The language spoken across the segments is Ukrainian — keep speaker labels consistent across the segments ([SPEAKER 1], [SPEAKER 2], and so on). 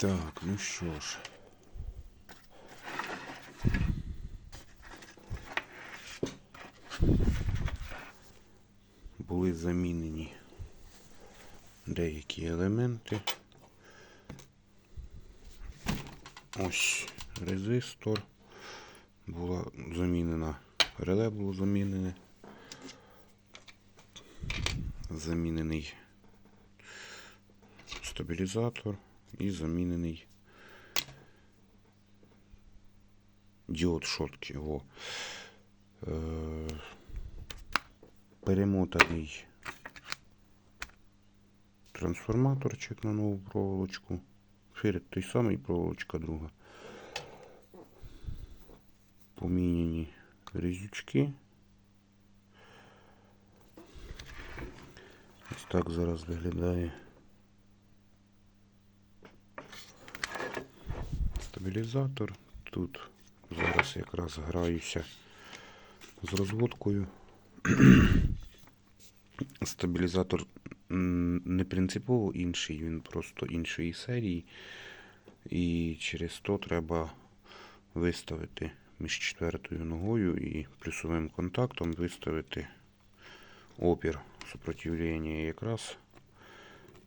[SPEAKER 1] Так, ну що ж. Були замінені деякі елементи. Ось резистор. Була замінена, реле було замінене. Замінений стабілізатор і замінений діод шотки. Во. Е, перемотаний трансформаторчик на нову проволочку. Ферет той самий, проволочка друга. Поміняні різючки. Ось так зараз виглядає стабілізатор. Тут зараз якраз граюся з розводкою. Стабілізатор не принципово інший, він просто іншої серії. І через то треба виставити між четвертою ногою і плюсовим контактом виставити опір супротивлення. Якраз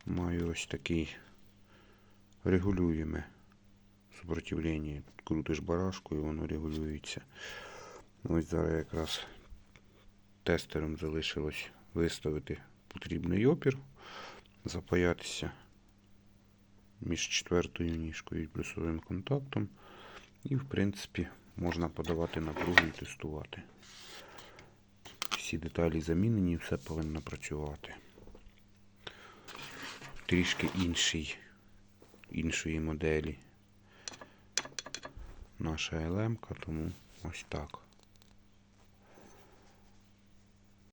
[SPEAKER 1] маю ось такий регулюєме супротивлення. Крутиш барашкою, воно регулюється. Ось зараз якраз тестером залишилось виставити потрібний опір, запаятися між четвертою ніжкою і плюсовим контактом. І, в принципі, можна подавати напругу і тестувати. Всі деталі замінені, все повинно працювати. Трішки інший, іншої моделі наша елемка, тому ось так.